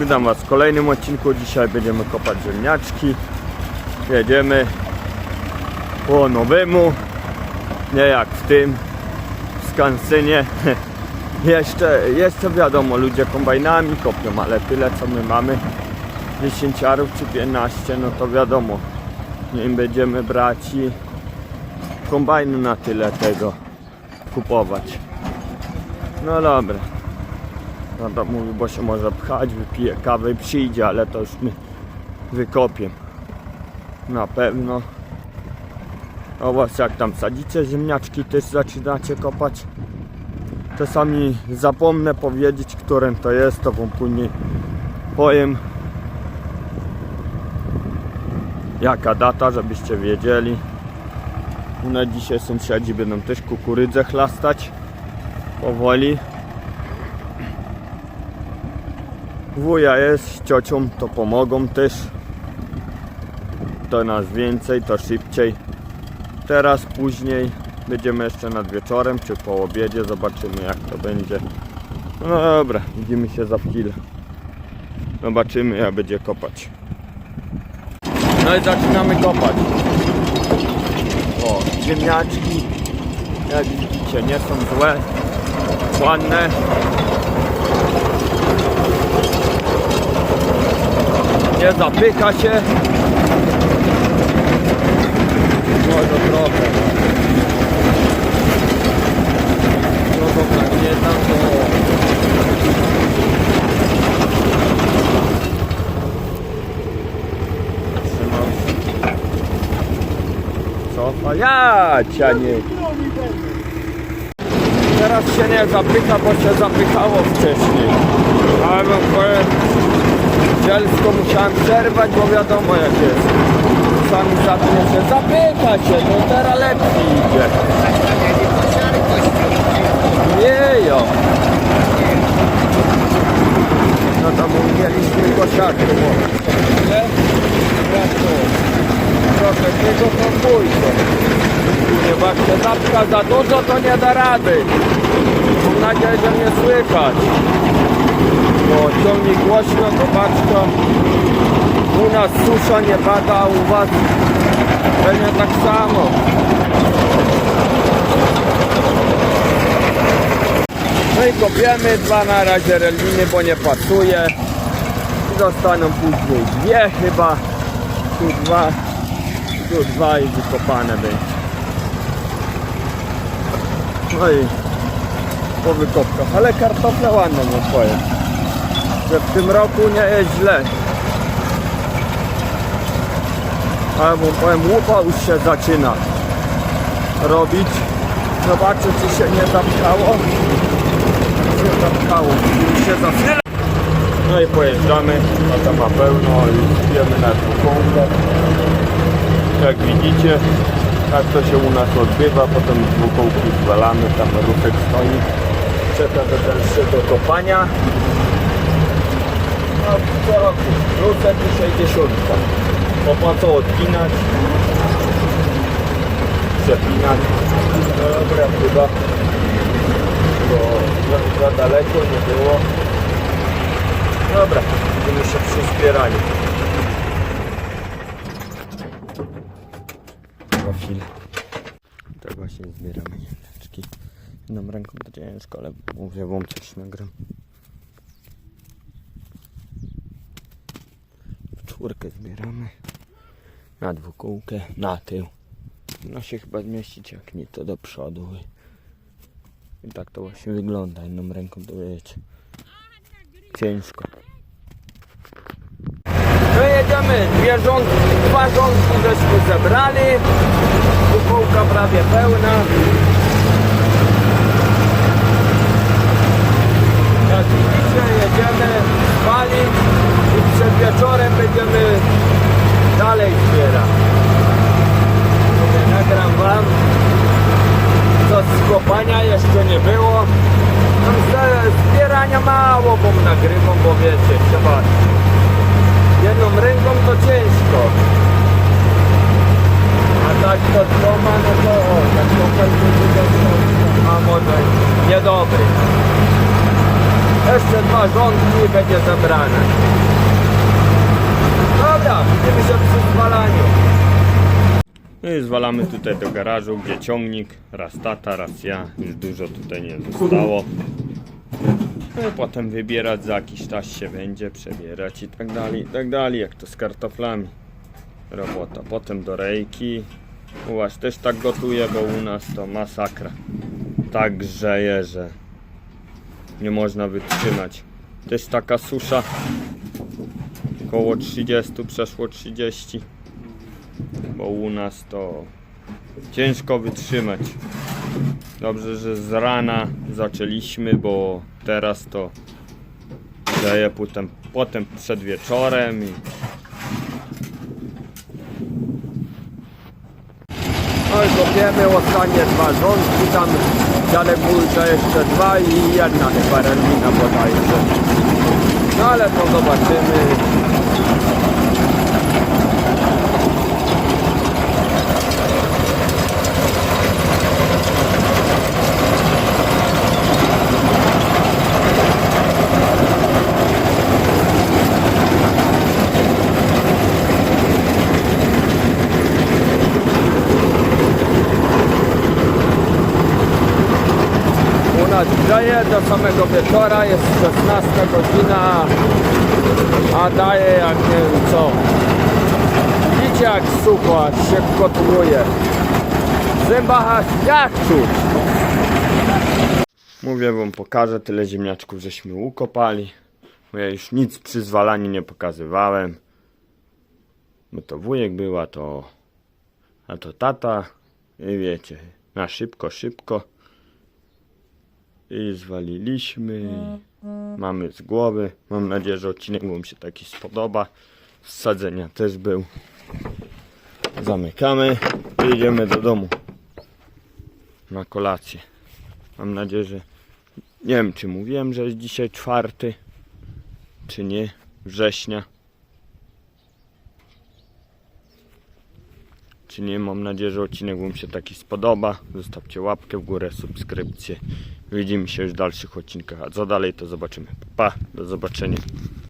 Witam Was w kolejnym odcinku. Dzisiaj będziemy kopać ziemniaczki. Jedziemy po nowemu. Nie jak w tym w Skansynie. Jeszcze, jeszcze wiadomo, ludzie kombajnami kopią, ale tyle co my mamy 10 czy 15, no to wiadomo. Nie będziemy brać i kombajnu na tyle tego kupować. No dobra. No to mówi, bo się może pchać, wypije kawę i przyjdzie, ale to już my wykopiemy. Na pewno. O właśnie jak tam sadzicie ziemniaczki, też zaczynacie kopać. Czasami zapomnę powiedzieć, którym to jest, to wam później powiem. Jaka data, żebyście wiedzieli. Na dzisiaj sąsiadzi będą też kukurydzę chlastać. Powoli. Wuja jest ciocią, to pomogą też. To nas więcej, to szybciej. Teraz później będziemy jeszcze nad wieczorem czy po obiedzie, zobaczymy jak to będzie. No dobra, widzimy się za chwilę. Zobaczymy jak będzie kopać. No i zaczynamy kopać. O, ziemniaczki, jak widzicie, nie są złe, ładne. Nie zapycha się. Może trochę. No dobra, nie tam to. Trzymał się. Cofa. Ja cianie. Teraz się nie zapycha, bo się zapychało wcześniej. Ale powiem, Zielsko musiałem przerwać, bo wiadomo jak jest. Sami zapnie się, zapycha się, no teraz lepiej idzie. Jejo. No tam mieliśmy kosiarkę, nie? To? Trochę tego podwójko. Nie się zapcha za dużo, to nie da rady. Mam nadzieję, że mnie słychać. Bo ciągnik głośno, to paczka. U nas susza nie pada, a u was pewnie tak samo. No i kopiemy dwa na razie reliny, bo nie pasuje. Zostaną później dwie chyba. Tu dwa, tu dwa i wykopane będzie. No i po wykopkach, ale kartofle ładne, no powiem że w tym roku nie jest źle. Ale mu powiem, łupa już się zaczyna robić. Zobaczę, czy się nie zapchało. Się zapchało, już się zapchało. No i pojeżdżamy, a tam ma pełno i pijemy na dwóch Jak widzicie, tak to się u nas odbywa, potem dwóch zwalamy, tam ruszek stoi. Czeka do dalszego kopania. Co wrócę tu 60. Bo po co odpinać? Przepinać. No dobra, chyba. Bo za, za daleko nie było. Dobra, będziemy się przyzbierali. Za chwilę. Tak właśnie zbieramy ziemniaczki. Jedną ręką to ciężko, ale mówię wam coś nagram. Czwórkę zbieramy na dwukółkę, na tył. No się chyba zmieścić, jak nie to do przodu. I tak to właśnie wygląda. Jedną ręką to wiecie. Ciężko. No jedziemy. Dwie rządki, dwa rządki żeśmy zebrali. Dwukółka prawie pełna. Jak widzicie, jedziemy spalić wieczorem będziemy dalej zbierać. Mówię, nagram wam, co z kopania jeszcze nie było. Tam z- zbierania mało, bo nagrywam, bo wiecie, trzeba jedną ręką to ciężko. A tak to dwoma, no to o, tak to a może niedobry. Jeszcze dwa rządki będzie zabrane. Dobra, widzimy się przy zwalaniu. No i zwalamy tutaj do garażu, gdzie ciągnik, raz tata, raz ja, już dużo tutaj nie zostało. No i potem wybierać za jakiś czas się będzie, przebierać i tak dalej, i tak dalej, jak to z kartoflami. Robota. Potem do rejki. U was też tak gotuje, bo u nas to masakra. Tak grzeje, że nie można wytrzymać. Też taka susza. Koło 30, przeszło 30. Bo u nas to ciężko wytrzymać. Dobrze, że z rana zaczęliśmy, bo teraz to grzeje potem, potem przed wieczorem i No i kopiemy ostatnie dwa rządki, tam mówił, że jeszcze dwa i jedna chyba relina bodajże. No ale to zobaczymy. Grzeje do samego wieczora, jest 16 godzina, a daje jak nie wiem co. Widzicie jak sucho, się gotuje. W zębach jak czuć. Mówię wam, pokażę tyle ziemniaczków, żeśmy ukopali. Bo ja już nic przy zwalaniu nie pokazywałem. Bo to wujek była, to... A to tata. I wiecie, na szybko, szybko. I zwaliliśmy. Mamy z głowy. Mam nadzieję, że odcinek wam się taki spodoba. Z sadzenia też był. Zamykamy i idziemy do domu. Na kolację. Mam nadzieję, że... Nie wiem, czy mówiłem, że jest dzisiaj czwarty, czy nie, września. Czy nie, mam nadzieję, że odcinek Wam się taki spodoba. Zostawcie łapkę w górę, subskrypcję. Widzimy się już w dalszych odcinkach. A co dalej, to zobaczymy. Pa, do zobaczenia.